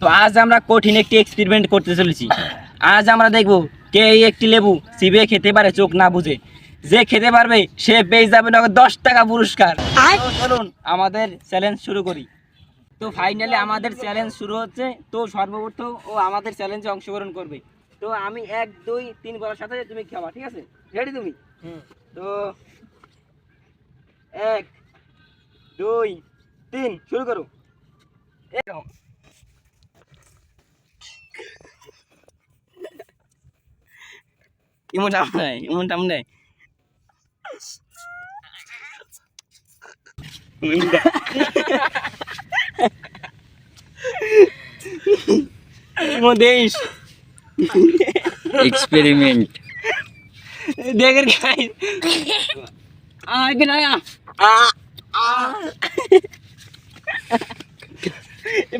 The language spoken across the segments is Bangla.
তো আজ আমরা কঠিন একটি এক্সপেরিমেন্ট করতে চলেছি। আজ আমরা দেখব কে এই একটি লেবু চিবিয়ে খেতে পারে চোখ না বুঝে। যে খেতে পারবে সে পেয়ে যাবে নগদ দশ টাকা পুরস্কার। তো চলুন আমাদের চ্যালেঞ্জ শুরু করি। তো ফাইনালি আমাদের চ্যালেঞ্জ শুরু হচ্ছে। তো সর্বপ্রথম ও আমাদের চ্যালেঞ্জে অংশগ্রহণ করবে। তো আমি এক দুই তিন বলার সাথে তুমি খাবা ঠিক আছে? রেডি তুমি? তো এক দুই তিন শুরু করো। এরকম ইমন টাম নাই ইমন টাম নাই ইমন দেশ এক্সপেরিমেন্ট দেখের খাই আয় কে না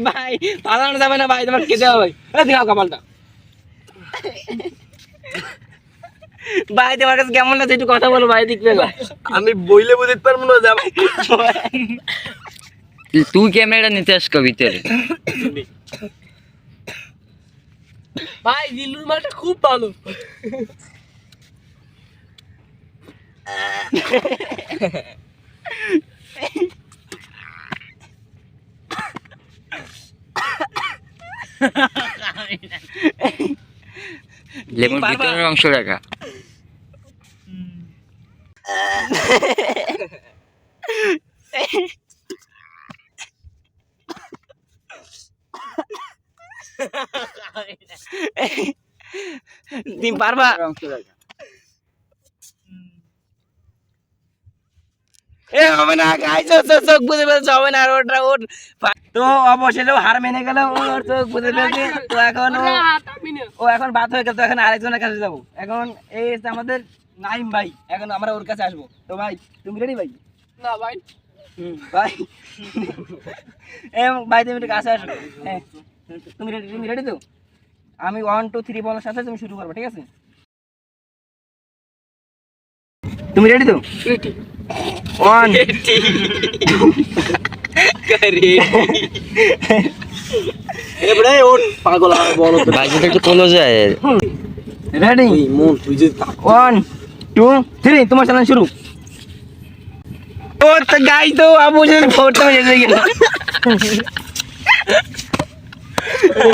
ভাই পালানো যাবে না ভাই তোমার খেতে হবে ভাই দেখাও কপালটা ভাই তোমার কাছে কেমন লাগছে? একটু কথা বলো ভাই দেখবে আমি বইলে বুঝতে পারব না যাব। তুই ক্যামেরাটা নিতে আসছো ভিতরে? ভাই দিলুর মালটা খুব ভালো। লেবুর? ভিতরের অংশ রাখা তুমি পারবা? অংশ রাখা এ হবে না গাই চোখ চোখ চোখ বুঝে ফেলছে হবে না আর ওটা ওর তো অবশেষে হার মেনে গেল ওর চোখ বুঝে ফেলছে তো এখন ও এখন বাদ হয়ে গেল তো এখন আরেকজনের কাছে যাব। এখন এই আমাদের নাইম ভাই এখন আমরা ওর কাছে আসব। তো ভাই তুমি রেডি ভাই? না ভাই। ভাই। এ ভাই তুমি একটু কাছে আসো। হ্যাঁ তুমি রেডি তুমি রেডি তো? আমি ওয়ান টু থ্রি বলার সাথে তুমি শুরু করবে ঠিক আছে? তুমি রেডি তো ওয়ান এবারে ওর পাগল আর বলো তো ভাই যদি একটু কলো যায় রেডি এই মন তুই যে তা- ওয়ান টু থ্রি তোমার চ্যালেঞ্জ শুরু ও তো গাই তো আবু যে ফোরটা হয়ে গেছে গেল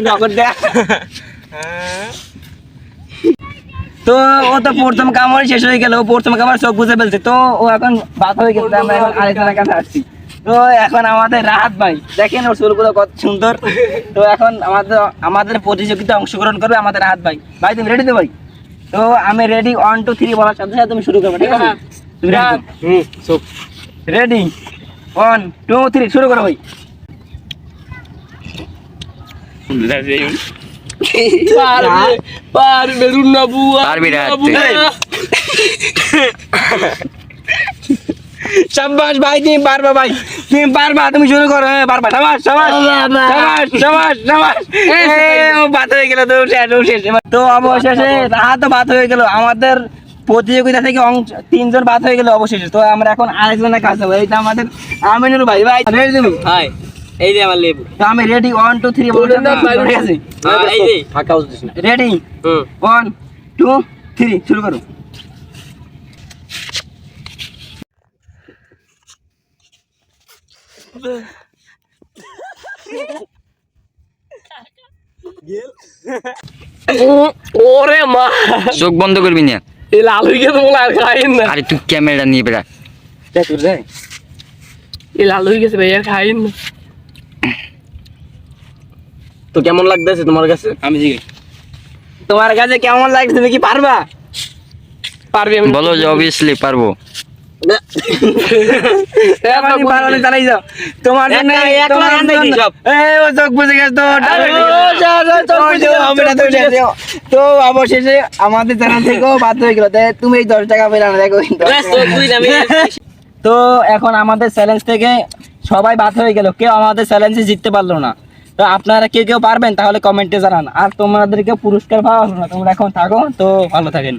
নগদ দেয়া তো ও তো প্রথম কামড় শেষ হয়ে গেল ও প্রথম কামড় চোখ বুঝে ফেলছে। তো ও এখন বাদ হয়ে গেছে আমরা এখন আরেকজনের কাছে আসছি। তো এখন আমাদের রাহাত ভাই দেখেন ওর চুলগুলো কত সুন্দর। তো এখন আমাদের আমাদের প্রতিযোগিতা অংশগ্রহণ করবে আমাদের রাহাত ভাই। ভাই তুমি রেডি তো ভাই? তো আমি রেডি ওয়ান টু থ্রি বলার সাথে সাথে তুমি শুরু করবে ঠিক আছে? রেডি ওয়ান টু থ্রি শুরু করো ভাই। পারবে পারবে রুনা বুয়া পারবি না রুনা শাবাশ ভাই তুমি পারবা ভাই। তুমি পারবা তুমি শুরু করো হ্যাঁ পারবা। হয়ে গেল তো শেষ শেষ। তো অবশেষে রাহা তো বাদ হয়ে গেল। আমাদের প্রতিযোগিতা থেকে অংশ তিনজন বাদ হয়ে গেল অবশেষে। তো আমরা এখন আরেকজনের কাছে যাব। এইটা আমাদের আমিনুর ভাই। ভাই তুমি? হাই এই যে আমার লেবু। তো আমি রেডি ওয়ান টু থ্রি বলে ঠিক এই যে। ফাঁকা হচ্ছিস না। রেডি ওয়ান টু থ্রি শুরু করো। ওরে মা। চোখ বন্ধ করবি না? এই লাল হয়ে গেছে বলে আর খাইন না। আরে তুই ক্যামেরা নিয়ে বেড়া। দেখ এই লাল হয়ে গেছে ভাই আর খাইন না। তো কেমন লাগতেছে তোমার কাছে? আমি জিজ্ঞেস তোমার কাছে কেমন লাগছে? তুমি কি পারবা? পারবি আমি। বলো যে অবভিয়াসলি পারব। তুমি পারো না চালাই যাও। তোমার জন্য একটা- একটা তোমার রান দেখি জন্য- সব। এই ও চোখ বুঝে গেছে তো অবশেষে আমাদের থেকেও বাদ হয়ে গেল। তুমি এই দশ টাকা দেখো তো এখন আমাদের চ্যালেঞ্জ থেকে সবাই বাদ হয়ে গেল। কেউ আমাদের চ্যালেঞ্জে জিততে পারল না। তো আপনারা কেউ কেউ পারবেন তাহলে কমেন্টে জানান। আর তোমাদেরকে পুরস্কার পাওয়া না, তোমরা এখন থাকো, তো ভালো থাকেন।